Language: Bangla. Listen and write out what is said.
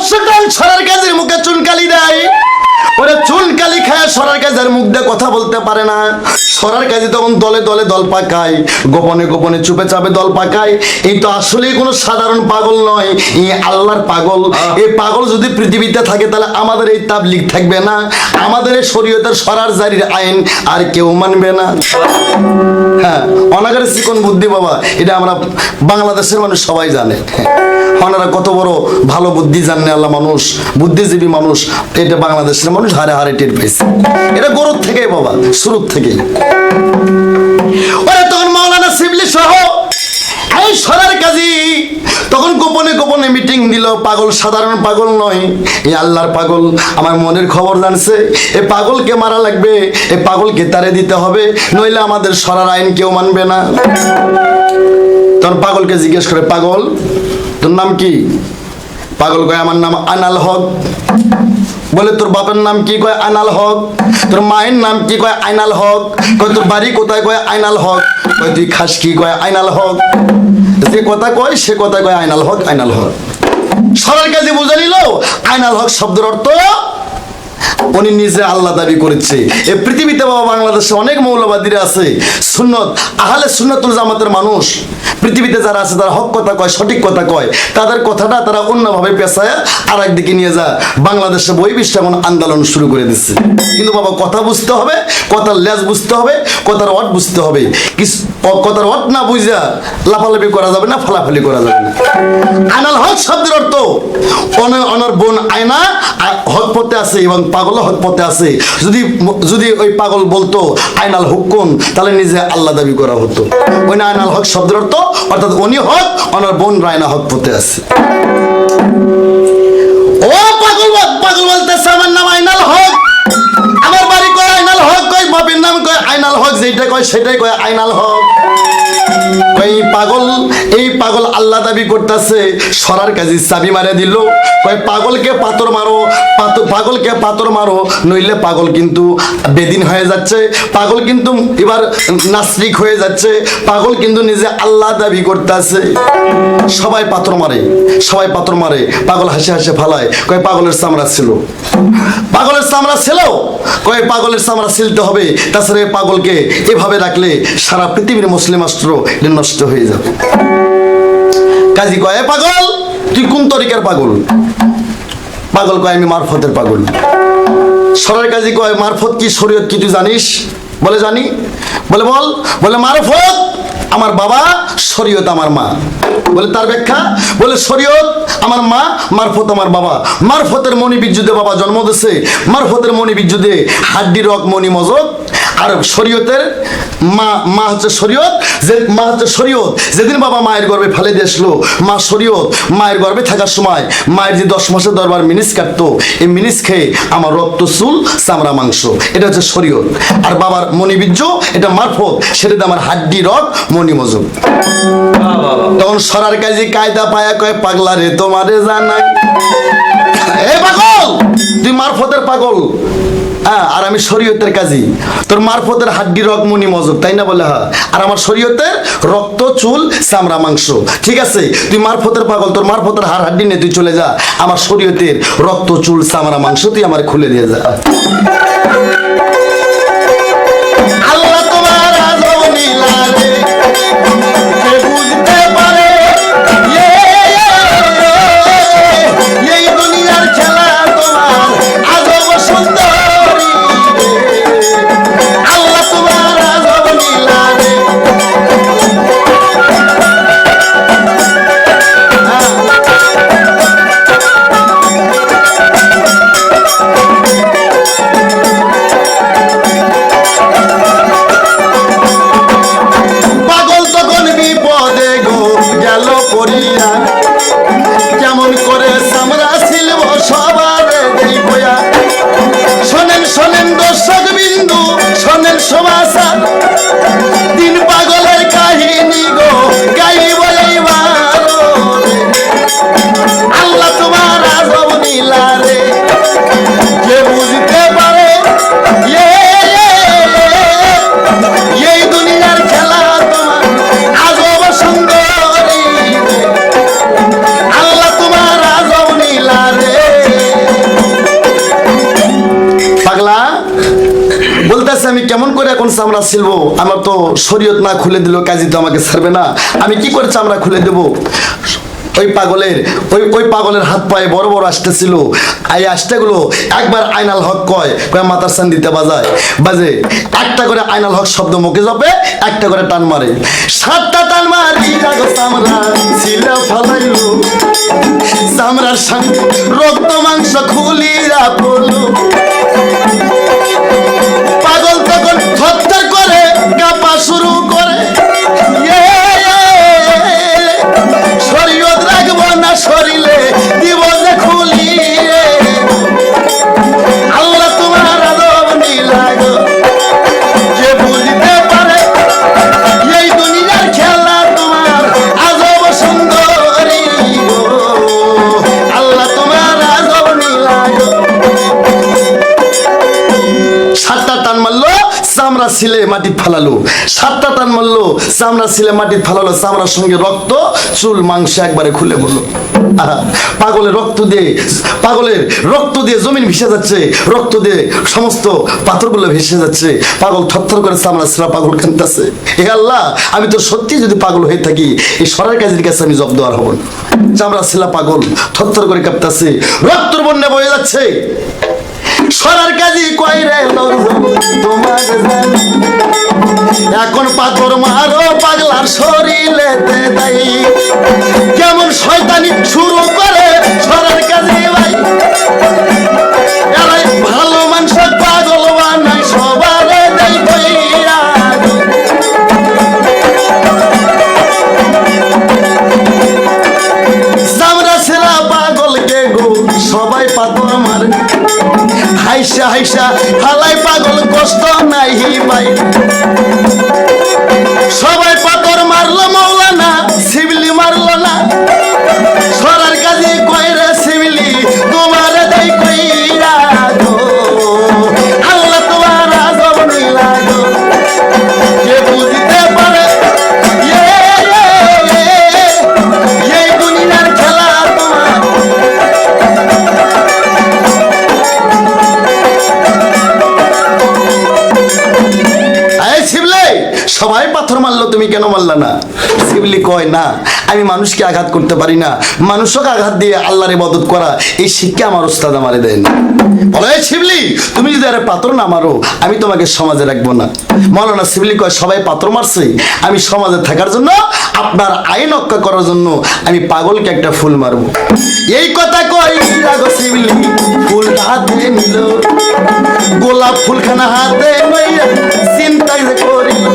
বর্ষকাল সরার কাজের মুখে চুনকালি দেয়। ওরা চুনকালি খায় সরার কাজের মুখ দিয়ে কথা বলতে পারে না। সরার কাজে তখন দলে দলে দল পাকায় গোপনে গোপনে চুপে চাপে দল পাকায়। এই তো আসলেই কোনো সাধারণ পাগল নয় এই আল্লাহর পাগল। এই পাগল যদি পৃথিবীতে থাকে তাহলে আমাদের এই তাবলিগ থাকবে না আমাদের এই শরীয়তের সরার জারির আইন আর কেউ মানবে না। হ্যাঁ অনাগারে চিকন বুদ্ধি বাবা এটা আমরা বাংলাদেশের মানুষ সবাই জানে। ওনারা কত বড় ভালো বুদ্ধি জানে আল্লাহ মানুষ বুদ্ধিজীবী মানুষ এটা বাংলাদেশের মানুষ হারে হারে টের পেয়েছে। এটা গরুর থেকেই বাবা শুরুর থেকেই। ওরে তখন মাওলানা শিবলি সহ এই সরার কাজী, তখন গোপনে গোপনে মিটিং দিল। পাগল সাধারণ পাগল নয়। এই আল্লাহর পাগল, আমার মনের খবর জানছে। এ পাগলকে মারা লাগবে, এ পাগলকে তারে দিতে হবে, নইলে আমাদের সরার আইন কেউ মানবে না। তখন পাগলকে জিজ্ঞেস করে, পাগল, তোর নাম কি? পাগল কয়, আমার নাম আনাল হক। বলে, তোর বাপের নাম কি? কয়, আইনাল হক। তোর মায়ের নাম কি? কয়, আইনাল হক। কয়, তোর বাড়ি কোথায়? কয়, আইনাল হক। কয়, তুই খাস কি? কয়, আইনাল হক। যে কথা কয়, সে কথা কয়, আইনাল হক আইনাল হক। সবার কাজে বুঝে নিল, আইনাল হক শব্দের অর্থ উনি নিজে আল্লাহ দাবি করেছে। এই পৃথিবীতে বাবা বাংলাদেশে অনেক মৌলবাদীরা আছে। সুন্নত, আহলে সুন্নতুল জামাতের মানুষ। পৃথিবীতে যারা আছে, তারা হক কথা কয়, সঠিক কথা কয়। তাদের কথাটা তারা অন্যভাবে পেশায় আর একদিকে নিয়ে যা বাংলাদেশে বই বিস্তাপন আন্দোলন শুরু করে দিচ্ছে। কিন্তু বাবা, কথা বুঝতে হবে, কথার লেজ বুঝতে হবে, কথার অট বুঝতে হবে। কিস- ক- কথার অট না বুঝা লাফালাফি করা যাবে না, ফালাফালি করা যাবে না। আনাল হক শব্দের অর্থ অনার বোন আয়না হক পথে আছে এবং পাগল হক পথে আছে। যদি যদি ওই পাগল বলতো, আইনাল হুকুন তাহলে নিজে আল্লাহ দাবি করা হতো। ওই না আইনাল হক শব্দের অর্থ, অর্থাৎ উনি হক, ওনার বোন রায়না হক পথে আছে। ও পাগল পাগল বলতেছে, আমার নাম আইনাল হক। আমার বাড়ি কয় আইনাল হক, কয় বাপের নাম কয় আইনাল হক যেটা কয় সেটাই কয় আইনাল হক। এই পাগল পাগল আল্লাহ দাবি করতেছে, সরার কাজে চাবি মারে দিল। কয়, পাগলকে পাথর মারো পাগলকে পাথর মারো, নইলে পাগল কিন্তু বেদিন হয়ে যাচ্ছে। পাগল কিন্তু এবার নাস্তিক হয়ে যাচ্ছে। পাগল কিন্তু নিজে আল্লাহ দাবি করতেছে। সবাই পাথর মারে, সবাই পাথর মারে। পাগল হাসি হাসি ফালায়। কয়, পাগলের চামড়া ছিল। পাগলের চামড়া ছিল। কয়, পাগলের চামড়া ছিলতে হবে। তাছাড়া পাগলকে এভাবে রাখলে সারা পৃথিবীর মুসলিম রাষ্ট্র নষ্ট হয়ে যাবে। কাজী কয়, "এ পাগল, তুই কোন তরিকার পাগল? পাগল কয়, আমি মারফতের পাগল। সরের কাজী কয়, মারফত কি শরীয়ত কি তুই জানিস? বলে, জানি। বলে, বল। বলে, মারফত, আমার বাবা শরীয়ত আমার মা। বলে, তার ব্যাখ্যা? বলে, শরীয়ত আমার মা, মারফত আমার বাবা। মারফতের মণি বিদ্যুতে বাবা জন্ম দিছে। মারফতের মণি বিদ্যুতে হাড্ডি রক, মণি মজক আর শরীয়তের মা মা হচ্ছে শরীয়ত, যে মা হচ্ছে শরীয়ত। যেদিন বাবা মায়ের গর্ভে ফেলে দিয়ে আসলো, মা শরীয়ত, মায়ের গর্ভে থাকার সময় মায়ের যে দশ মাসের দরবার মিনিস কাটতো, এই মিনিস খেয়ে আমার রক্ত, চুল, চামড়া, মাংস, এটা হচ্ছে শরীয়ত। আর বাবার মণিবীর্য, এটা মারফত সেটাতে আমার হাড্ডি রক মণি, মজুম। তখন সরার কাজে কায়দা পায়া কয়, পাগলা রে, তোমারে জানাই। এ পাগল! তুই মারফতের পাগল। হ্যাঁ আর আমি শরীয়তের কাজী। তোর মারফতের হাড্ডি রক মুনি মজব তাই না বলে? হ্যাঁ। আর আমার শরীয়তের রক্ত, চুল, চামড়া, মাংস। ঠিক আছে? তুই মারফতের পাগল, তোর মারফতের হাড় হাড্ডি নিয়ে তুই চলে যা। আমার শরীয়তের রক্ত, চুল, চামড়া, মাংস তুই আমার খুলে দিয়ে যা। আল্লাহ তোমার Hare Rama চামড়া ছিলবো? আমার তো শরীয়ত না খুলে দিল কাজী তো আমাকে ছাড়বে না। আমি কি করে চামড়া খুলে দেবো? ওই পাগলের, ওই ওই পাগলের হাত পায়ে বড় বড় আসতেছিল এই আসতেগুলো একবার আইনাল হক কয় কয় মাথার সান দিতে বাজায়। বাজে, একটা করে আইনাল হক শব্দ মুখে যাবে একটা করে টান মারে। সাতটা টান মারি ছিল চামড়ার সঙ্গে রক্ত মাংস খুলিয়া ছিলে মাটি ফালালো। সাতটা টান মারলো চামড়া ছিলে মাটি ফালালো, চামড়ার সঙ্গে রক্ত, চুল, মাংস একবারে খুলে বলল পাগলের রক্ত দিয়ে, পাগলের রক্ত দিয়ে জমিন ভেসে যাচ্ছে, রক্ত দিয়ে সমস্ত পাথরগুলো ভেসে যাচ্ছে, পাগল থরথর করে চামড়া ছিলা পাগল কানতেছে হে আল্লাহ, আমি তো সত্যি যদি পাগল হয়ে থাকি, এই সরার কাজের কাছে আমি জব্দ আর হব চামড়া ছিলা পাগল থরথর করে কাঁপতেছে রক্তর বন্যা বয়ে যাচ্ছে। সরার কাজী কয় রে। এখন পাথর মারো, পাগলার শরীরেতে দেই কেমন শয়তানি শুরু করে সরার কাজে ভাই। হাইসা হাইসা হালাই পাগল কষ্ট নাই ভাই। সবাই পাথর মারলো সবাই পাথর মারলো, তুমি কেন মারলা না? শিবলি কয়, না, আমি মানুষকে আঘাত করতে পারি না। মানুষকে আঘাত দিয়ে আল্লাহর ইবাদত করা, এই শিক্ষা আমার ওস্তাদ আমারে দেন বলে শিবলি, তুমি যদি আরে পাথর না মারো, আমি তোমাকে সমাজে রাখব না। মৌলানা শিবলি কয়, সবাই পাথর মারছে। আমি সমাজে থাকার জন্য, আপনার আইন রক্ষা করার জন্য আমি পাগলকে একটা ফুল মারবো। এই কথা রাগো শিবলি ফুল হাতে নিল। গোলাপ ফুলখানা হাতে চিন্তাই করিল।